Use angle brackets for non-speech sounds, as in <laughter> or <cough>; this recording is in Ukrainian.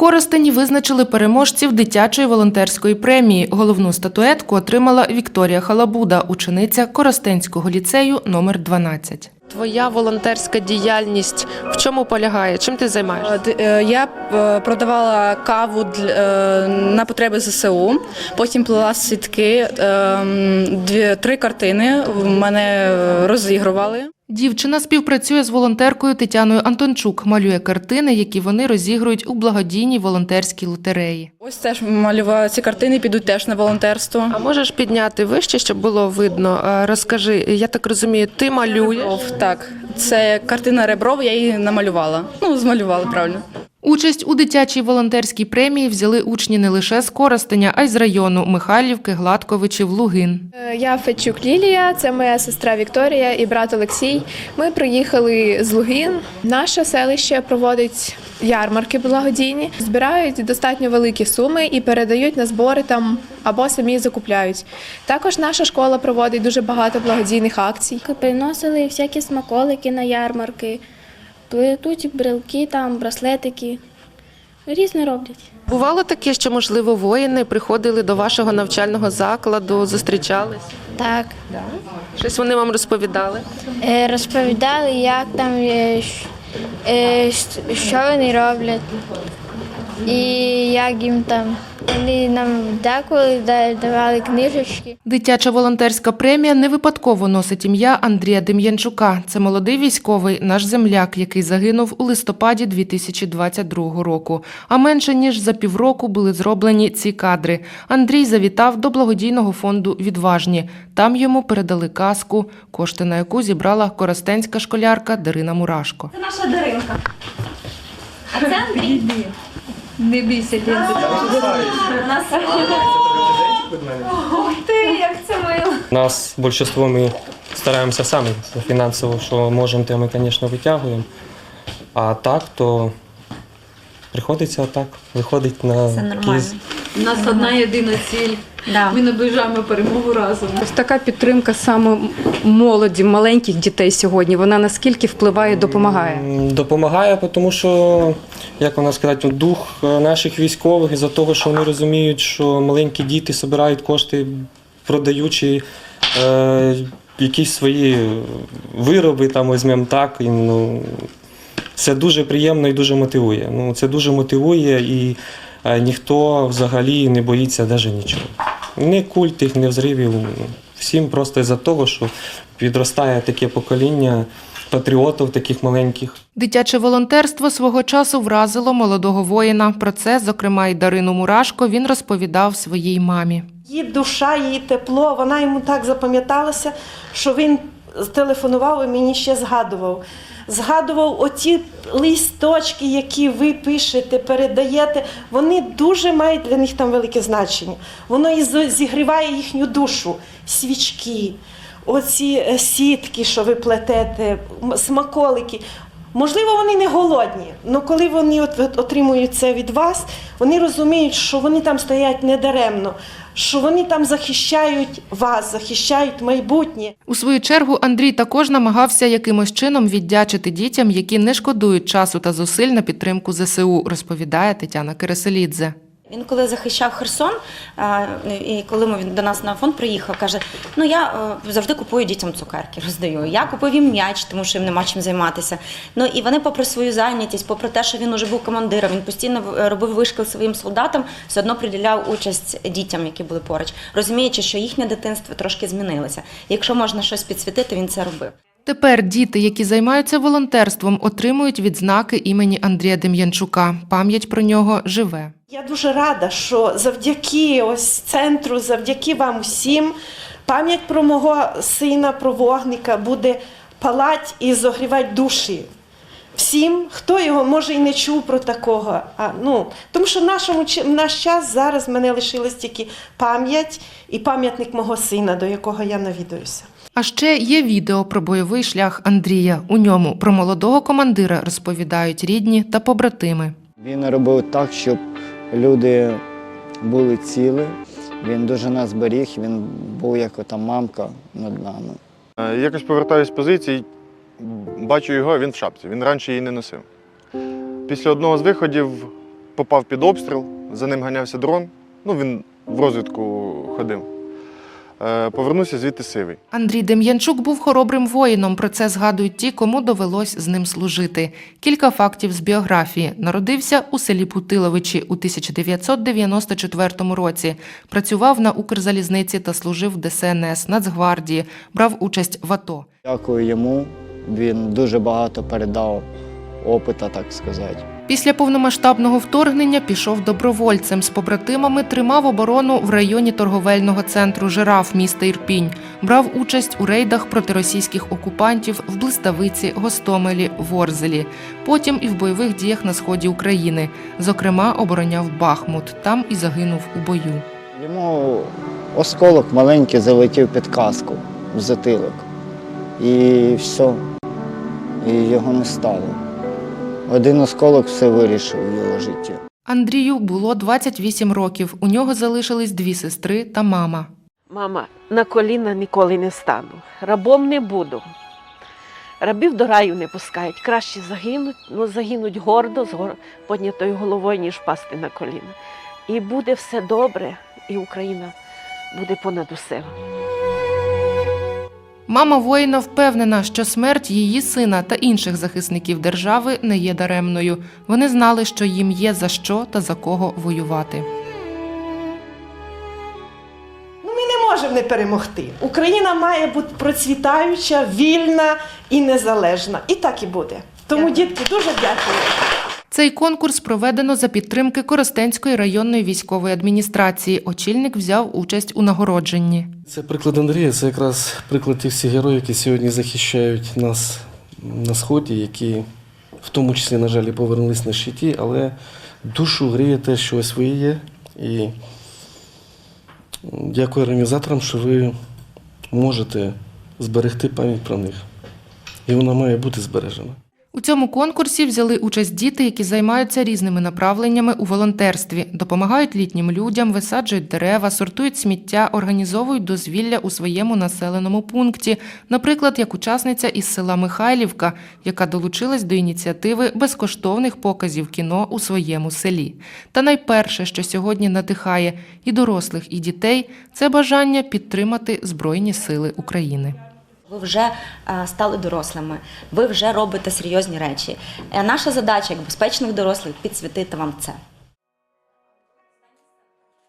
Коростені визначили переможців дитячої волонтерської премії. Головну статуетку отримала Вікторія Халабуда, учениця Коростенського ліцею номер 12. Твоя волонтерська діяльність в чому полягає? Чим ти займаєшся? Е, е, Я е, продавала каву для- на потреби ЗСУ, потім плела сітки, е, дві, три картини в мене розігрували. Дівчина співпрацює з волонтеркою Тетяною Антончук, малює картини, які вони розігрують у благодійній волонтерській лотереї. Ось теж малювала ці картини, підуть теж на волонтерство. А можеш підняти вище, щоб було видно? Е, Розкажи, я так розумію, ти малюєш. Ребров, Так, це картина Ребров, я її намалювала. Ну, змалювала правильно. Участь у дитячій волонтерській премії взяли учні не лише з Коростеня, а й з району Михайлівки, Гладковичів, Лугин. Е, Я Федчук Лілія, це моя сестра Вікторія і брат Олексій. Ми приїхали з Лугин. Наше селище проводить ярмарки благодійні, збирають достатньо великі суми і передають на збори там або самі закупляють. Також наша школа проводить дуже багато благодійних акцій. Приносили всякі смаколики на ярмарки, плетуть брелки, там, браслетики. Різне роблять. Бувало таке, що можливо воїни приходили до вашого навчального закладу, зустрічались. Так. Щось вони вам розповідали. Е, Розповідали, як там, е, е, що вони роблять. І як їм там. Вони нам дякували, давали книжечки. Дитяча волонтерська премія не випадково носить ім'я Андрія Дем'янчука. Це молодий військовий, наш земляк, який загинув у листопаді 2022 року. А менше ніж за півроку були зроблені ці кадри. Андрій завітав до благодійного фонду Відважні. Там йому передали каску, кошти на яку зібрала коростенська школярка Дарина Мурашко. Це наша Даринка. А це Андрій. Не бійся. Ой, ти, як це мило. Нас більшість ми стараємося самі фінансово, що можемо, те ми, звісно, витягуємо. А так, то приходиться так, виходить на Це нормально. якісь У нас одна єдина ціль. Да. Ми наближаємо перемогу разом. Ось така підтримка саме молоді, маленьких дітей сьогодні. Вона наскільки впливає, допомагає. Допомагає, тому що, як вона сказати, дух е, наших військових із-за того, що вони розуміють, що маленькі діти збирають кошти, продаючи е, якісь свої вироби, там візьмемо так. І, ну, це дуже приємно і дуже мотивує. Ну, це дуже мотивує і е, ніхто взагалі не боїться навіть нічого. Ні культів, ні взривів. Всім просто із-за того, що підростає таке покоління патріотів таких маленьких. Дитяче волонтерство свого часу вразило молодого воїна. Про це, зокрема, і Дарину Мурашко, він розповідав своїй мамі. Її душа, її тепло, вона йому так запам'яталася, що він телефонував і мені ще згадував. Згадував оті листочки, які ви пишете, передаєте, вони дуже мають для них там велике значення. Воно і зігріває їхню душу, свічки, оці е, сітки, що ви плетете, смаколики. Можливо, вони не голодні, але коли вони от, от отримують це від вас, вони розуміють, що вони там стоять недаремно, що вони там захищають вас, захищають майбутнє. У свою чергу Андрій також намагався якимось чином віддячити дітям, які не шкодують часу та зусиль на підтримку ЗСУ, розповідає Тетяна Кириселідзе. Він коли захищав Херсон, і коли він до нас на фонд приїхав, каже: ну я е, завжди купую дітям цукерки, <laughs> роздаю. Я купив їм м'яч, тому що їм нема чим займатися. Ну і вони, попри свою зайнятість, попри те, що він уже був командиром, він постійно е, робив вишкіл своїм солдатам, все одно приділяв участь дітям, які були поруч, розуміючи, що їхнє дитинство трошки змінилося. Якщо можна щось підсвітити, він це робив. Тепер діти, які займаються волонтерством, отримують відзнаки імені Андрія Дем'янчука. Пам'ять про нього живе. Я дуже рада, що завдяки ось центру, завдяки вам усім, пам'ять про мого сина, про вогника буде палать і зогрівати душі. Всім, хто його може і не чув про такого. А, ну, тому що в нашому в наш час зараз мене лишилась тільки пам'ять і пам'ятник мого сина, до якого я навідуюся. А ще є відео про бойовий шлях Андрія. У ньому про молодого командира розповідають рідні та побратими. Він робив так, щоб люди були цілі. Він дуже нас беріг, він був як ота мамка над нами. Е, Якось повертаюсь з позицій, бачу його, він в шапці. Він раніше її не носив. Після одного з виходів попав під обстріл, за ним ганявся дрон. Ну, він в розвідку ходив. Е, Повернувся звідти сивий. Андрій Дем'янчук був хоробрим воїном. Про це згадують ті, кому довелось з ним служити. Кілька фактів з біографії. Народився у селі Путиловичі у 1994 році. Працював на Укрзалізниці та служив в ДСНС, Нацгвардії, брав участь в АТО. Дякую йому. Він дуже багато передав опита, так сказати. Після повномасштабного вторгнення пішов добровольцем. З побратимами тримав оборону в районі торговельного центру Жираф міста Ірпінь. Брав участь у рейдах проти російських окупантів в Блиставиці, Гостомелі, Ворзелі. Потім і в бойових діях на сході України. Зокрема, обороняв Бахмут. Там і загинув у бою. Йому осколок маленький залетів під каску в затилок. І все. І його не стало. Один осколок все вирішив в його житті. Андрію було 28 років. У нього залишились дві сестри та мама. Мама, на коліна ніколи не стану, рабом не буду. Рабів до раю не пускають. Краще загинуть, ну загинуть гордо, з гор- піднятою головою, ніж пасти на коліна. І буде все добре, і Україна буде понад усе. Мама воїна впевнена, що смерть її сина та інших захисників держави не є даремною. Вони знали, що їм є за що та за кого воювати. Ну, ми не можемо не перемогти. Україна має бути процвітаюча, вільна і незалежна. І так і буде. Тому, дітки, дуже дякую. Цей конкурс проведено за підтримки Коростенської районної військової адміністрації. Очільник взяв участь у нагородженні. Це приклад Андрія, це якраз приклад тих всіх героїв, які сьогодні захищають нас на сході, які в тому числі, на жаль, повернулись на щиті, але душу гріє те, що ось ви є. І дякую організаторам, що ви можете зберегти пам'ять про них. І вона має бути збережена. У цьому конкурсі взяли участь діти, які займаються різними направленнями у волонтерстві, допомагають літнім людям, висаджують дерева, сортують сміття, організовують дозвілля у своєму населеному пункті. Наприклад, як учасниця із села Михайлівка, яка долучилась до ініціативи безкоштовних показів кіно у своєму селі. Та найперше, що сьогодні надихає і дорослих, і дітей, це бажання підтримати Збройні Сили України. Ви вже е, стали дорослими, ви вже робите серйозні речі. Е, Наша задача як безпечних дорослих підсвітити вам це.